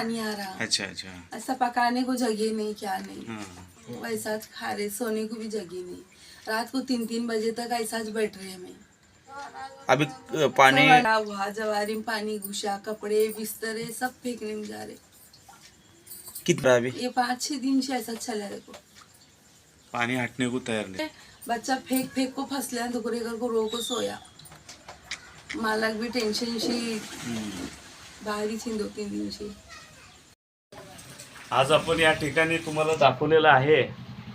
पानी आ रहा। अच्छा अच्छा। ऐसा पकाने को जगह नहीं क्या नहीं। वैसा खा रहे सोने को भी जगह नहीं। रात को तीन तीन बजे तक ऐसा बैठ रहे हमें। अभी पानी हुआ जवारी में पानी घुसा कपड़े बिस्तरे सब फेंकने में जा रहे। कितना अभी? ये पाँच छह दिन से ऐसा चला रहे को पानी हटने को तैयार नहीं। बच्चा फेंक फेंक को करे कर को रो को सोया। मालक भी टेन्शन शी बाहेर थी दो तीन दिन शी आज आपण या ठिकाणी तुम्हाला दाखवलेलं आहे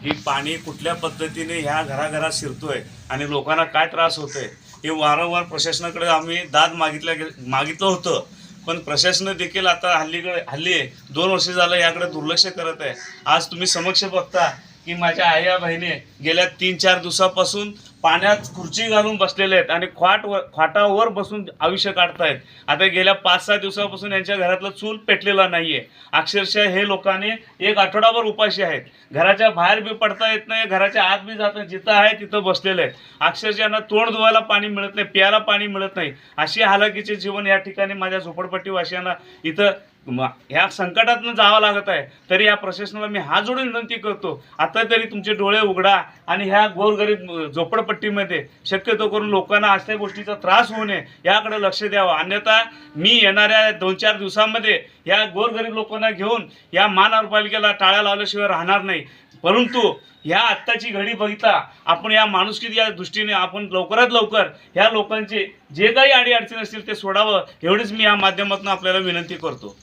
की पाणी कुठल्या पद्धतीने ह्या घराघरात शिरतोय आणि लोकांना काय त्रास होतोय. हे वारंवार प्रशासनाकडे आम्ही दाद मागितल्या गे- मागितलं होतं. पण प्रशासन देखील आता हल्लीकडे हल्ली दोन वर्ष झालं याकडे दुर्लक्ष करत आहे. आज तुम्ही समक्ष बघता की माझ्या आया बहिणी गेल्या तीन चार दिवसापासून पाण्यात खुर्ची घालून बसलेले आहेत आणि खाट खाटावर बसून आयुष्य काढतायत. आता गेल्या पाच सहा दिवसापासून यांच्या घरातलं चूल पेटलेला नाहीये. अक्षरशः हे लोकांनी एक आठवडाभर उपाशी आहेत. घराच्या बाहेर बी पडता येत नाही घराच्या आत बी जात नाही. जिथं आहे तिथं बसलेले आहेत. अक्षरशः यांना तोंड धुवायला पाणी मिळत नाही प्यायला पाणी मिळत नाही. अशी हालाकीचे जीवन या ठिकाणी माझ्या झोपडपट्टीवासियांना इथं ह्या संकटातनं जावं लागत आहे. तरी या प्रशासनाला मी हात जोडून विनंती करतो आता तरी तुमचे डोळे उघडा आणि ह्या गोरगरीब झोपडपट्टीमध्ये शक्यतो करून लोकांना अशा गोष्टीचा त्रास होऊ नये याकडे लक्ष द्यावं. अन्यथा मी येणाऱ्या दोन चार दिवसांमध्ये या गोरगरीब लोकांना घेऊन या महानगरपालिकेला टाळ्या लावल्याशिवाय राहणार नाही. परंतु ह्या आत्ताची घडी बघितला आपण या माणुसकी या दृष्टीने आपण लवकरात लवकर ह्या लोकांचे जे काही अडीअडचणी असतील ते सोडावं एवढीच मी या माध्यमातून आपल्याला विनंती करतो.